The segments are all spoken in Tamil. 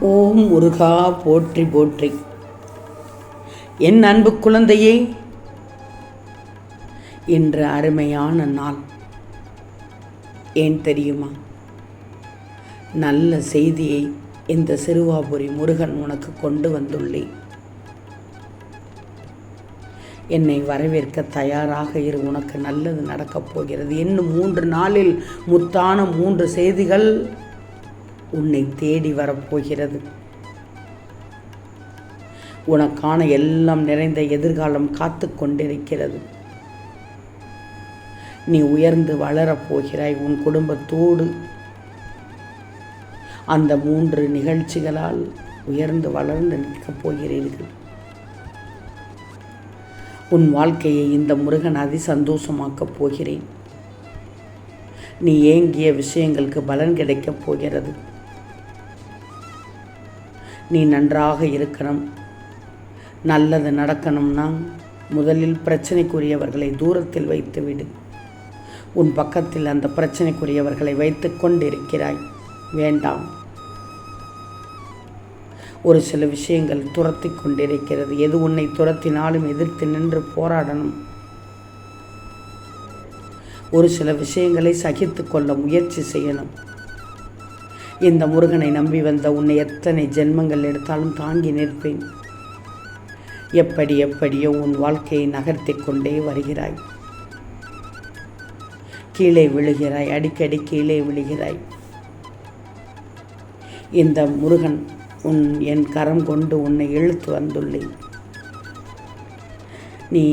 ஓம் முருகா போற்றி போற்றி. என் அன்பு குழந்தையே இன்று அருமையான நாள். ஏன் தெரியுமா? நல்ல செய்தியை இந்த சிறுவாபுரி முருகன் உனக்கு கொண்டு வந்துள்ளேன் என்னை வரவேற்க தயாராக இரு உனக்கு நல்லது நடக்கப் போகிறது. இன்னும் மூன்று நாளில் முத்தான மூன்று செய்திகள் உன்னை தேடி வரப்போகிறது. உனக்கான எல்லாம் நிறைந்த எதிர்காலம் காத்து கொண்டிருக்கிறது. நீ உயர்ந்து வளரப் போகிறாய் உன் குடும்பத்தோடு. அந்த மூன்று நிகழ்ச்சிகளால் உயர்ந்து வளர்ந்து நிற்கப் போகிறீர்கள். உன் வாழ்க்கையை இந்த முருகன் அதி சந்தோஷமாக்கப் போகிறேன். நீ ஏங்கிய விஷயங்களுக்கு பலன் கிடைக்கப் போகிறது. நீ நன்றாக இருக்கணும். நல்லது நடக்கணும்னா முதலில் பிரச்சனைக்குரியவர்களை தூரத்தில் வைத்துவிடு உன் பக்கத்தில் அந்த பிரச்சனைக்குரியவர்களை வைத்து கொண்டிருக்கிறாய். வேண்டாம். ஒரு சில விஷயங்கள் துரத்தி கொண்டிருக்கிறது. எது உன்னை துரத்தினாலும் எதிர்த்து நின்று போராடணும். ஒரு சில விஷயங்களை சகித்து கொள்ள முயற்சி செய்யணும். இந்த முருகனை நம்பி வந்த உன்னை எத்தனை ஜென்மங்கள் எடுத்தாலும் தாங்கி நிற்பேன். எப்படி எப்படியோ உன் வாழ்க்கையை நகர்த்தி கொண்டே வருகிறாய். கீழே விழுகிறாய் அடிக்கடி கீழே விழுகிறாய். இந்த முருகன் உன் என் கரம் கொண்டு உன்னை இழுத்து வந்துள்ளேன். நீ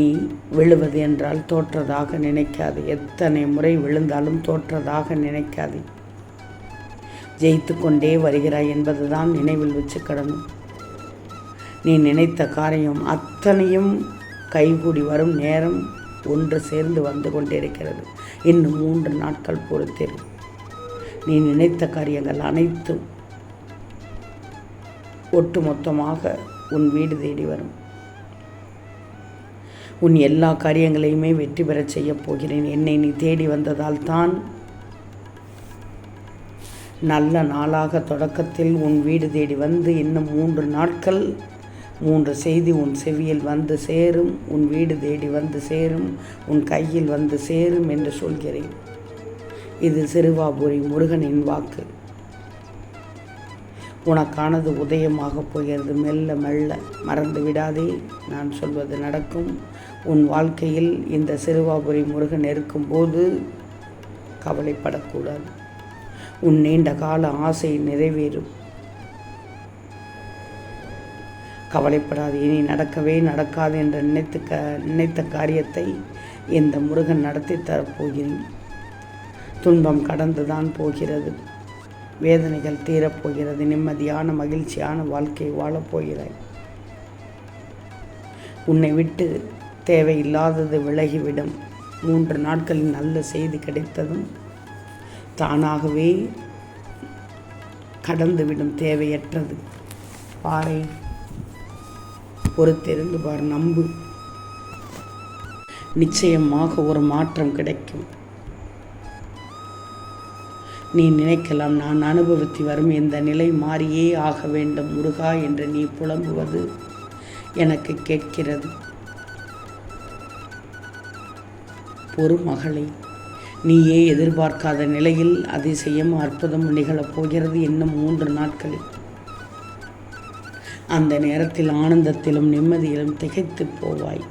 விழுவது என்றால் தோற்றதாக நினைக்காது. எத்தனை முறை விழுந்தாலும் தோற்றதாக நினைக்காது. ஜெயித்து கொண்டே வருகிறாய் என்பதுதான் நினைவில் வச்சுக்கிடணும் நீ நினைத்த காரியம் அத்தனையும் கைகூடி வரும் நேரம் ஒன்று சேர்ந்து வந்து கொண்டிருக்கிறது. இன்னும் மூன்று நாட்கள் பொறுத்திரு. நீ நினைத்த காரியங்கள் அனைத்தும் ஒட்டுமொத்தமாக உன் வீடு தேடி வரும். உன் எல்லா காரியங்களையுமே வெற்றி பெறச் செய்யப் போகிறேன். என்னை நீ தேடி வந்ததால் தான் நல்ல நாளாக தொடக்கத்தில் உன் வீடு தேடி வந்து இன்னும் மூன்று நாட்கள் மூன்று செய்தி உன் செவியில் வந்து சேரும். உன் வீடு தேடி வந்து சேரும் உன் கையில் வந்து சேரும் என்று சொல்கிறேன். இது சிறுவாபுரி முருகனின் வாக்கு. உனக்கானது உதயமாக போகிறது. மெல்ல மெல்ல மறந்து விடாதே நான் சொல்வது நடக்கும். உன் வாழ்க்கையில் இந்த சிறுவாபுரி முருகன் இருக்கும்போது கவலைப்படக்கூடாது. உன் நீண்ட கால ஆசை நிறைவேறும். கவலைப்படாது இனி நடக்கவே நடக்காது என்று நினைத்து க நினைத்த காரியத்தை இந்த முருகன் நடத்தி தரப்போகிறேன். துன்பம் கடந்துதான் போகிறது. வேதனைகள் தீரப்போகிறது. நிம்மதியான மகிழ்ச்சியான வாழ்க்கை வாழப்போகிறாய் உன்னை விட்டு தேவையில்லாதது விலகிவிடும். மூன்று நாட்களில் நல்ல செய்தி கிடைத்ததும் தானாகவே கடந்துவிடும் தேவையற்றது. பாறை பொறுத்திருந்து பார் நம்பு. நிச்சயமாக ஒரு மாற்றம் கிடைக்கும். நீ நினைக்கலாம் நான் அனுபவித்து வரும் இந்த நிலை மாறியே ஆக வேண்டும். முருகா என்று நீ புலம்புவது எனக்கு கேட்கிறது. பொறு மகளை நீயே எதிர்பார்க்காத நிலையில் அதிசயம் அற்புதம் நிகழப் போகிறது இன்னும் மூன்று நாட்களில். அந்த நேரத்தில் ஆனந்தத்திலும் நிம்மதியிலும் திகைத்து போவாய்.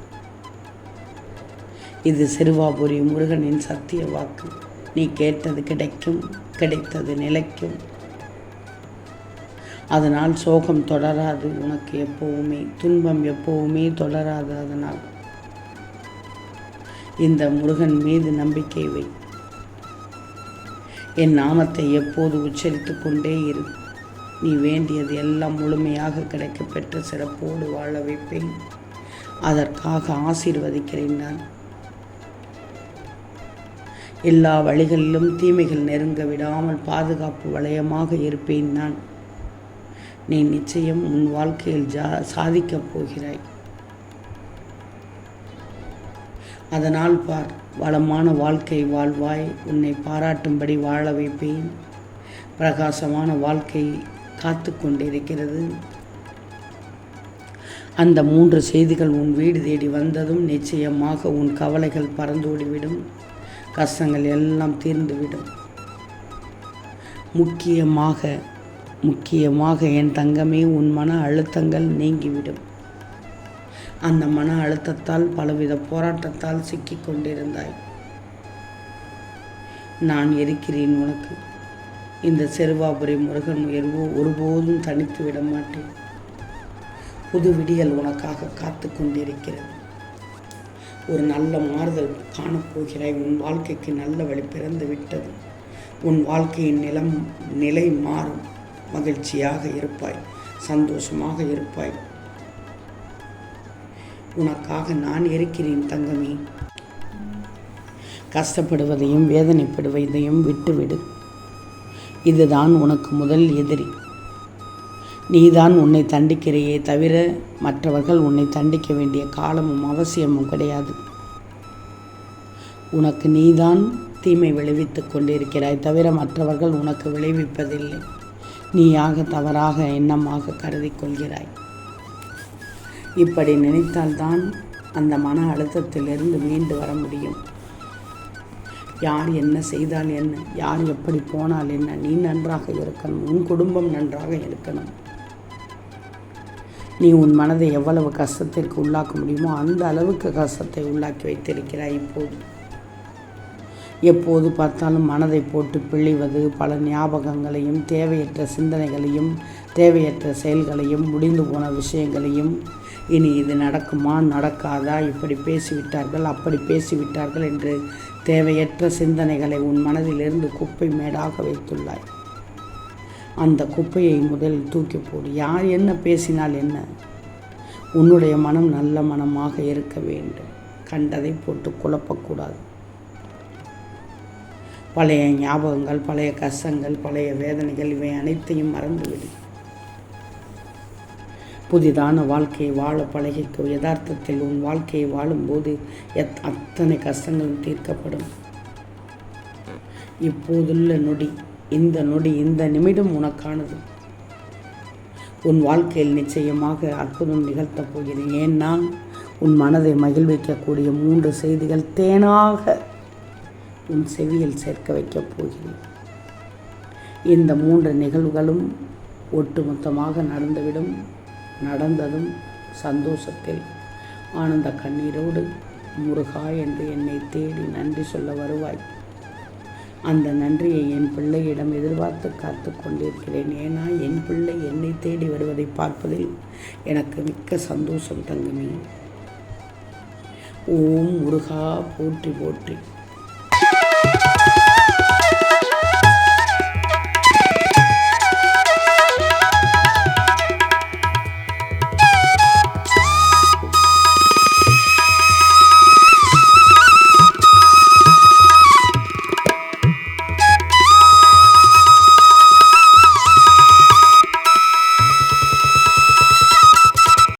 இது சிறுவாபுரி முருகனின் சத்திய வாக்கு. நீ கேட்டது கிடைக்கும் கிடைத்தது நிலைக்கும். அதனால் சோகம் தொடராது உனக்கு எப்போவுமே துன்பம் எப்போவுமே தொடராது அதனால். இந்த முருகன் மீது நம்பிக்கை வை. என் நாமத்தை எப்போது உச்சரித்து கொண்டே இரு. நீ வேண்டியது எல்லாம் முழுமையாக கிடைக்கப்பெற்று சிறப்போடு வாழ வைப்பேன். அதற்காக ஆசீர்வதிக்கிறேன் நான். எல்லா வழிகளிலும் தீமைகள் நெருங்க விடாமல் பாதுகாப்பு வளையமாக இருப்பேன் நான். நீ நிச்சயம் உன் வாழ்க்கையில் ஜா சாதிக்கப் போகிறாய். அதனால் பார் வளமான வாழ்க்கை வாழ்வாய் உன்னை பாராட்டும்படி வாழ வைப்பேன். பிரகாசமான வாழ்க்கை காத்து கொண்டிருக்கிறது. அந்த மூன்று செய்திகள் உன் வீடு தேடி வந்ததும் நிச்சயமாக உன் கவலைகள் பறந்தோடிவிடும் கஷ்டங்கள் எல்லாம் தீர்ந்துவிடும். முக்கியமாக முக்கியமாக என் தங்கமே உன் மன அழுத்தங்கள் நீங்கிவிடும். அந்த மன அழுத்தத்தால் பலவித போராட்டத்தால் சிக்கிக் கொண்டிருந்தாய். நான் இருக்கிறேன் உனக்கு. இந்த செருவாபுரி முருகன் உயர்வோ ஒருபோதும் தனித்து விட மாட்டேன். புது விடியல் உனக்காக காத்து கொண்டிருக்கிறது. ஒரு நல்ல மாறுதல் காணப்போகிறாய் உன் வாழ்க்கைக்கு நல்ல வழி பிறந்து விட்டது. உன் வாழ்க்கையின் நிலம் நிலை மாறும். மகிழ்ச்சியாக இருப்பாய். சந்தோஷமாக இருப்பாய். உனக்காக நான் இருக்கிறேன் தங்கமே. கஷ்டப்படுவதையும் வேதனைப்படுவதையும் விட்டுவிடு. இதுதான் உனக்கு முதல் எதிரி. நீதான் உன்னை தண்டிக்கிறையே தவிர மற்றவர்கள் உன்னை தண்டிக்க வேண்டிய காலமும் அவசியமும் கிடையாது. உனக்கு நீதான் தீமை விளைவித்துக் கொண்டிருக்கிறாய் தவிர மற்றவர்கள் உனக்கு விளைவிப்பதில்லை. நீயாக தவறாக எண்ணமாக கருதி கொள்கிறாய். இப்படி நினைத்தால்தான் அந்த மன அழுத்தத்திலிருந்து மீண்டு வர முடியும். யார் என்ன செய்தால் என்ன? யார் எப்படி போனால் என்ன? நீ நன்றாக இருக்கணும். உன் குடும்பம் நன்றாக இருக்கணும். நீ உன் மனதை எவ்வளவு கஷ்டத்திற்கு உள்ளாக்க முடியுமோ அந்த அளவுக்கு கஷ்டத்தை உள்ளாக்கி வைத்திருக்கிறாய் இப்போது எப்போது பார்த்தாலும் மனதை போட்டு பிழிவது பல ஞாபகங்களையும் தேவையற்ற சிந்தனைகளையும் தேவையற்ற செயல்களையும் முடிந்து போன விஷயங்களையும். இனி இது நடக்குமா நடக்காதா இப்படி பேசிவிட்டார்கள் அப்படி பேசிவிட்டார்கள் என்று தேவையற்ற சிந்தனைகளை உன் மனதிலிருந்து குப்பை மேடாக வைத்துள்ளாய். அந்த குப்பையை முதலில் தூக்கி போடு. யார் என்ன பேசினால் என்ன? உன்னுடைய மனம் நல்ல மனமாக இருக்க வேண்டும். கண்டதை போட்டு குழப்பக்கூடாது. பழைய ஞாபகங்கள் பழைய கஷ்டங்கள் பழைய வேதனைகள் இவை அனைத்தையும் மறந்துவிடு. புதிதான வாழ்க்கையை வாழ பழகிக்கும் யதார்த்தத்தில் உன் வாழ்க்கையை வாழும்போது எத் அத்தனை கஷ்டங்களும் தீர்க்கப்படும். இப்போதுள்ள நொடி இந்த நொடி இந்த நிமிடம் உனக்கானது. உன் வாழ்க்கையில் நிச்சயமாக அற்புதம் நிகழ்த்தப் போகிறேன் ஏன்னா உன் மனதை மகிழ்விக்கக்கூடிய மூன்று செய்திகள் தேனாக உன் செவியில் சேர்க்க வைக்கப் போகிறேன். இந்த மூன்று நிகழ்வுகளும் ஒட்டுமொத்தமாக நடந்துவிடும் நடந்ததும் சந்தோஷத்தில். ஆனந்த கண்ணீரோடு முருகா என்று என்னை தேடி நன்றி சொல்ல வருவாய். அந்த நன்றியை என் பிள்ளையிடம் எதிர்பார்த்து காத்து கொண்டிருக்கிறேன். ஏன்னா என் பிள்ளை என்னை தேடி வருவதை பார்ப்பதில் எனக்கு மிக்க சந்தோஷம் தங்குமே. ஓம் முருகா போற்றி போற்றி.